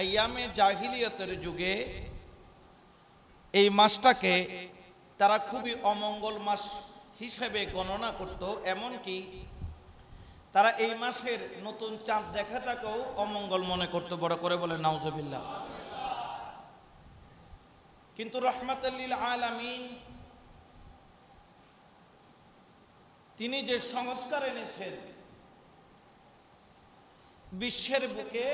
আয়ামে জাহিলিয়তের যুগে এই মাসটাকে তারা খুবই অমঙ্গল মাস হিসেবে গণনা করত, এমনকি তারা এই মাসের নতুন চাঁদ দেখাটাকেও অমঙ্গল মনে করতে, বড় করে বলে নাউজবিল্লা কিন্তু রহমাতাল্লিল আলামিন তিনি যে সংস্কার এনেছেন, বিশ্বের বুকে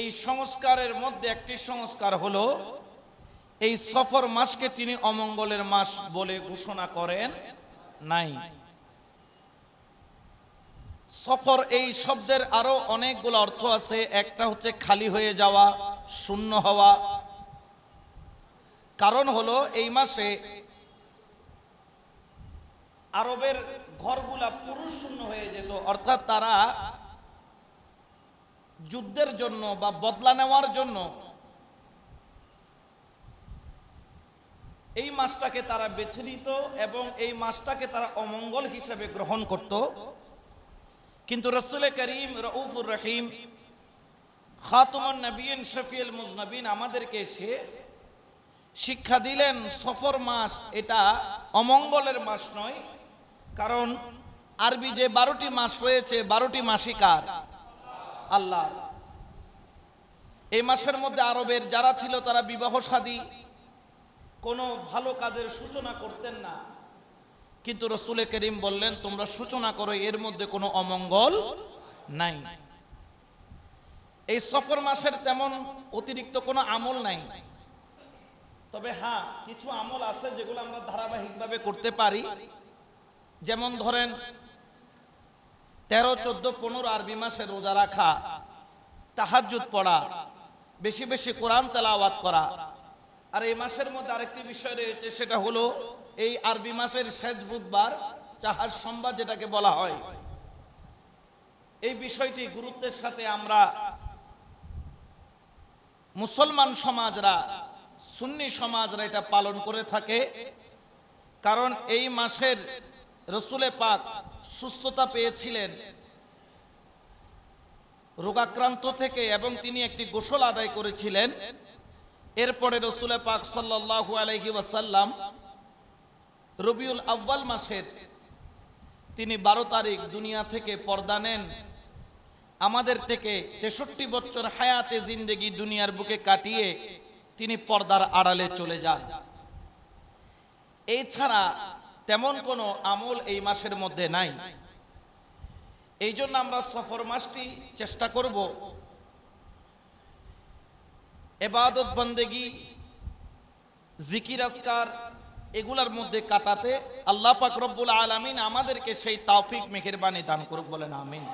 এই সংস্কারের মধ্যে একটি সংস্কার হলো, এই সফর মাসকে তিনি অমঙ্গলের মাস বলে ঘোষণা করেন নাই। সফর এই শব্দের আরও অনেকগুলো অর্থ আছে। একটা হচ্ছে খালি হয়ে যাওয়া, শূন্য হওয়া। কারণ হলো এই মাসে আরবের ঘরগুলা পুরুষ শূন্য হয়ে যেত, অর্থাৎ তারা যুদ্ধের জন্য বা বদলা নেওয়ার জন্য এই মাসটাকে তারা বেছে নিত এবং এই মাসটাকে তারা অমঙ্গল হিসেবে গ্রহণ করত। কিন্তু রসুল করিম রউফুর রহিম, খাতুমন নবীন, শফিউল মুজনবিন আমাদেরকে এসে শিক্ষা দিলেন, সফর মাস এটা অমঙ্গলের মাস নয়, কারণ আরবি যে বারোটি মাস রয়েছে, বারোটি মাসই কার আল্লাহ। এই মাসের মধ্যে আরবের যারা ছিল তারা বিবাহ সাদী। কোনো ভালো কাজের সূচনা করতেন না। কিন্তু রসুলে করিম বললেন, তোমরা সূচনা করো, এর মধ্যে কোনো অমঙ্গল নাই। এই সফর মাসের তেমন অতিরিক্ত কোনো আমল নাই। তবে হ্যাঁ কিছু আমল আছে যেগুলো আমরা ধারাবাহিকভাবে করতে পারি। যেমন ধরেন, তেরো, চোদ্দ, পনেরো আরবি মাসে রোজা রাখা তাহাজুদ পড়া বেশি বেশি কোরআন তেলাওয়াত করা। আর এই মাসের মধ্যে আরেকটি বিষয় রয়েছে, সেটা হলো এই আরবি মাসের শেষ বুধবার চাহাজ সম্বাদ যেটাকে বলা হয়। এই বিষয়টি গুরুত্বের সাথে আমরা মুসলমান সমাজরা, সুন্নি সমাজরা এটা পালন করে থাকে। কারণ এই মাসের রসুলে পাক সুস্থতা পেয়েছিলেন রোগাক্রান্ত থেকে এবং তিনি একটি গোসল আদায় করেছিলেন। এরপরে রসুলে পাক সাল্লাহ আলহি ওয়াসাল্লাম রবিউল আব্বাল মাসের তিনি বারো তারিখ দুনিয়া থেকে পর্দা নেন। আমাদের থেকে তেষট্টি বছর হায়াতে জিন্দেগি দুনিয়ার বুকে কাটিয়ে তিনি পর্দার আড়ালে চলে যান। এছাড়া তেমন কোনো আমল এই মাসের মধ্যে নাই। এই জন্য আমরা সফর মাসটি চেষ্টা করব। এবাদত, বন্দেগি, জিকির আসকার এগুলার মধ্যে কাটাতে আল্লাহ পাক রব্বুল আলামিন আমাদেরকে সেই তাওফিক মেহেরবানি দান করুক বলেন, আমিন।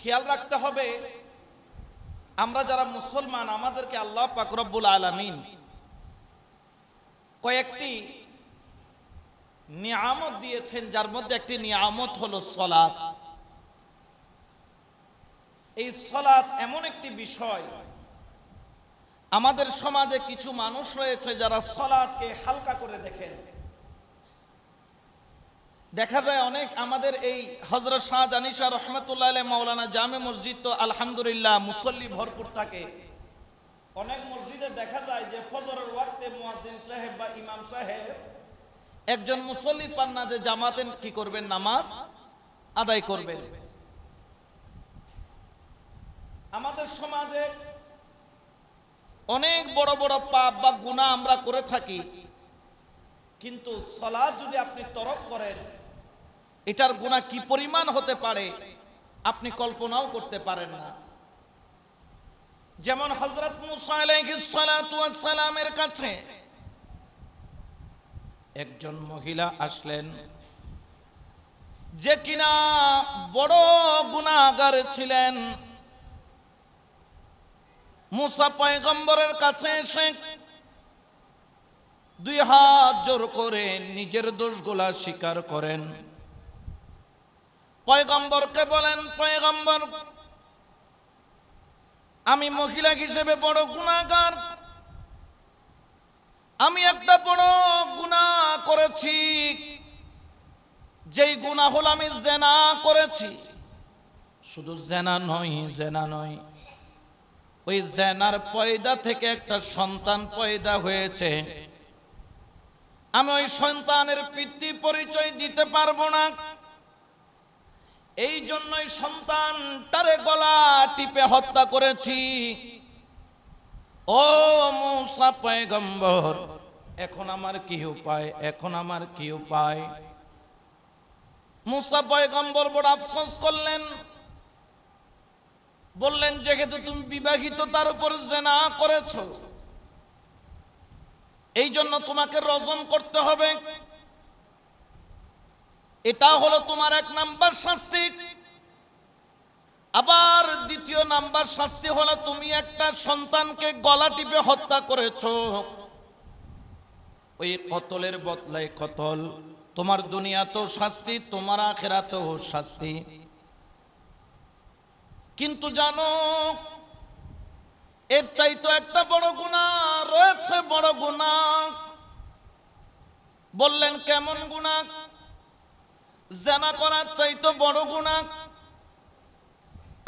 খেয়াল রাখতে হবে, আমরা যারা মুসলমান, আমাদেরকে আল্লাহ পাক রব্বুল আলামিন কয়েকটি নিয়ামত দিয়েছেন, যার মধ্যে একটি নিয়ামত হলো সলাৎ। এই সলাৎ এমন একটি বিষয়, আমাদের সমাজে কিছু মানুষ রয়েছে যারা সলাৎকে হালকা করে দেখেন। দেখা যায় অনেক আমাদের এই হজরত শাহ জানিসা রহমতুল্লাহ মৌলানা জামে মসজিদ তো আলহামদুলিল্লাহ মুসল্লি ভরপুর থাকে। অনেক মসজিদে দেখা যায় যে ফজরের ওয়াক্তে মুয়াজ্জিন সাহেব বা ইমাম সাহেব একজন মুসল্লি পান না যে জামাতেন কি করবেন? নামাজ আদায় করবেন। আমাদের সমাজে অনেক বড় বড় পাপ বা গুণা আমরা করে থাকি, কিন্তু সলাদ যদি আপনি তরক করেন, এটার গুণা কি পরিমাণ হতে পারে আপনি কল্পনাও করতে পারেন না। যেমন হজরত মুসালামের কাছে একজন মহিলা আসলেন। যে কিনা বড় গুণাগার ছিলেন। মুসা পয়গম্বরের কাছে এসে দুই হাত জোর করে নিজের দোষগুলা স্বীকার করেন। পয়গম্বরকে বলেন, পয়গম্বর, আমি মহিলা হিসেবে বড় গুণাগার আমি একটা বড় গুণা করেছি। যেই গুণা হল আমি জেনা করেছি, শুধু জেনা নয় জেনা নয়, ওই জেনার পয়দা থেকে একটা সন্তান পয়দা হয়েছে। আমি ওই সন্তানের পিতৃ পরিচয় দিতে পারব না। এই জন্যই সন্তান তারে গলা টিপে হত্যা করেছি। ও মুসা পয়গম্বর, এখন আমার কি উপায়? এখন আমার কি উপায়? মুসা পয়গম্বর বড় আফসোস করলেন। বললেন, যেহেতু তুমি বিবাহিত, তার উপর জেনা করেছ। এই জন্য তোমাকে রজম করতে হবে। এটা হলো তোমার এক নাম্বার শাস্তি। আবার দ্বিতীয় নাম্বার শাস্তি হলো তুমি একটা সন্তানকে গলা টিপে হত্যা করেছ। ওই কতলের বদলায় কতল? তোমার দুনিয়াতেও শাস্তি, তোমার আখেরাতেও শাস্তি। কিন্তু জানো, এর চাইতো একটা বড় গুণা, রয়েছে বড় গুণা। বললেন, কেমন গুণা? জানা করার চাইতো বড় গুণা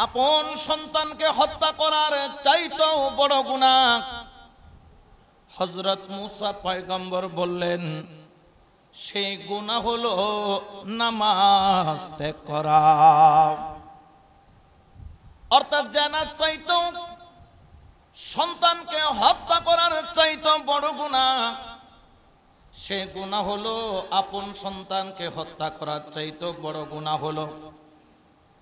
আপন সন্তানকে হত্যা করার চাইতো বড় গুণা হজরত মুসা পয়গম্বর বললেন, সেই গুণা হলো নামাজ ত্যাগ করা। অর্থাৎ জানার চাইতো সন্তানকে হত্যা করার চাইতো বড় গুণা সে গুণা হলো আপন সন্তানকে হত্যা করার চাইতো বড় গুণা হলো।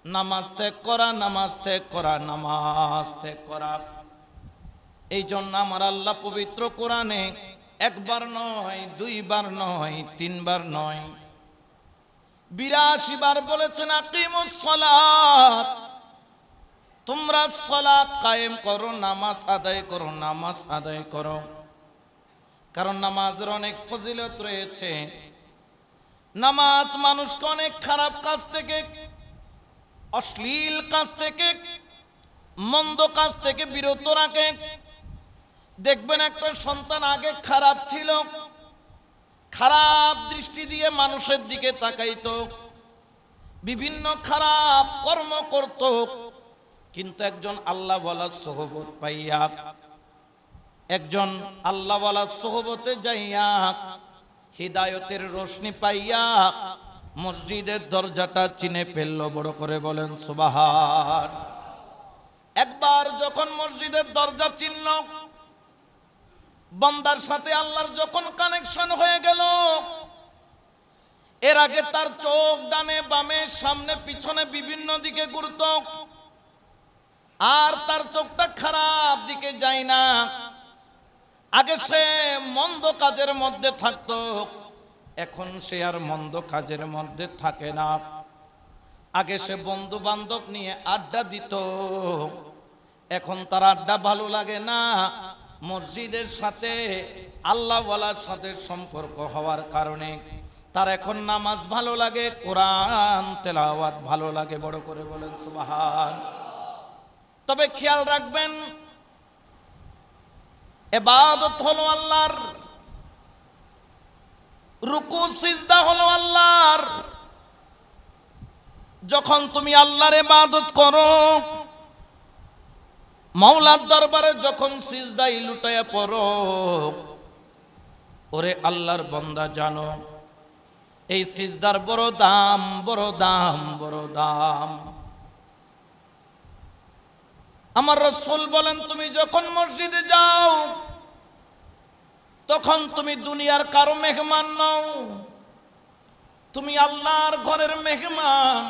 নামাজ ত্যাগ করা নামাজ ত্যাগ করা নামাজ ত্যাগ করা। এই জন্য আমার আল্লাহ পবিত্র কোরআনে একবার নয়, দুইবার নয়, তিনবার নয়। বিরাশি বার বলেছেন তোমরা সলাৎ কায়েম করো, নামাজ আদায় করো, নামাজ আদায় করো। কারণ নামাজের অনেক ফজিলত রয়েছে। নামাজ মানুষকে অনেক খারাপ কাজ থেকে অশ্লীল কাজ থেকে, মন্দ কাজ থেকে বিরত রাখে। দেখবেন একটা সন্তান আগে খারাপ ছিল, খারাপ দৃষ্টি দিয়ে মানুষের দিকে তাকাইত, বিভিন্ন খারাপ কর্ম করত, কিন্তু একজন আল্লাহ বলা সহবত পাইয়া, একজন আল্লাহ বলা সোহবতে যাইয়া, হৃদায়তের রশ্মি পাইয়া মসজিদের দরজাটা চিনে ফেলল, বড় করে বলেন সুবাহার একবার যখন মসজিদের দরজা চিনল, বন্দার সাথে আল্লাহর যখন কানেকশন হয়ে গেল, এর আগে তার চোখ ডানে বামে সামনে পিছনে বিভিন্ন দিকে ঘুরত, আর তার চোখটা খারাপ দিকে যায় না। আগে সে মন্দ কাজের মধ্যে থাকতো এখন সে আর মন্দ কাজের মধ্যে থাকে না। আগে সে বন্ধু বান্ধব নিয়ে আড্ডা দিত। এখন তার আড্ডা ভালো লাগে না। মসজিদের সাথে আল্লাহওয়ালার সাথে সম্পর্ক হওয়ার কারণে তার এখন নামাজ ভালো লাগে, কোরআন, তেলাওয়াত ভালো লাগে। বড় করে বলেন, সুবাহান। তবে খেয়াল রাখবেন, এবাদত হলো আল্লাহর রুকু, সিজদা হলো আল্লাহর। যখন তুমি আল্লাহর ইবাদত করো, মাওলার দরবারে যখন সিজদাই লুটাইয়া পড়ো, ওরে আল্লাহর বন্দা জানো, এই সিজদার বড় দাম বড় দাম বড় দাম। আমার রসুল বলেন, তুমি যখন মসজিদে যাও তখন তুমি দুনিয়ার কারও মেহমান নও। তুমি আল্লাহর ঘরের মেহমান।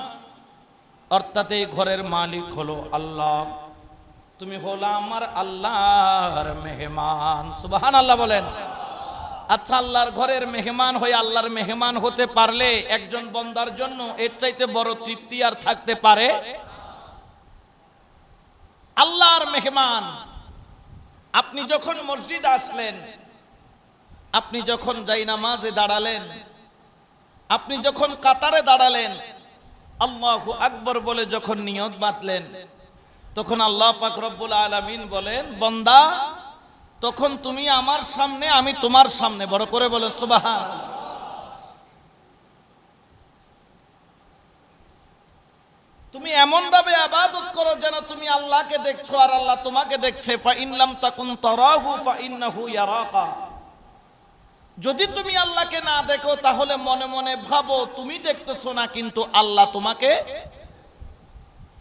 অর্থাৎ এই ঘরের মালিক হলো আল্লাহ। তুমি হলো আমার আল্লাহর মেহমান। সুবাহান আল্লাহ বলেন। আচ্ছা আল্লাহর ঘরের মেহমান হয়ে আল্লাহর মেহমান হতে পারলে একজন বন্দার জন্য এর চাইতে বড় তৃপ্তি আর থাকতে পারে? আল্লাহর মেহমান। আপনি যখন মসজিদ আসলেন আপনি যখন যাই নামাজে দাঁড়ালেন, আপনি যখন কাতারে দাঁড়ালেন, আল্লাহ আকবর বলে যখন নিয়ত বাঁধলেন, তখন আল্লাহ পাক রব্বুল আলামিন বলেন, বন্দা, তখন তুমি আমার সামনে, আমি তোমার সামনে। বড় করে বলেন সুবাহান তুমি এমন ভাবে আবাদত করো যেন তুমি আল্লাহকে দেখছ আর আল্লাহ তোমাকে দেখছে। ফা ইনলাম তাকুন তারাহু ফা ইন্নাহু ইয়ারাকা। যদি তুমি আল্লাহকে না দেখো, তাহলে মনে মনে ভাবো, তুমি দেখতেছো না, কিন্তু আল্লাহ তোমাকে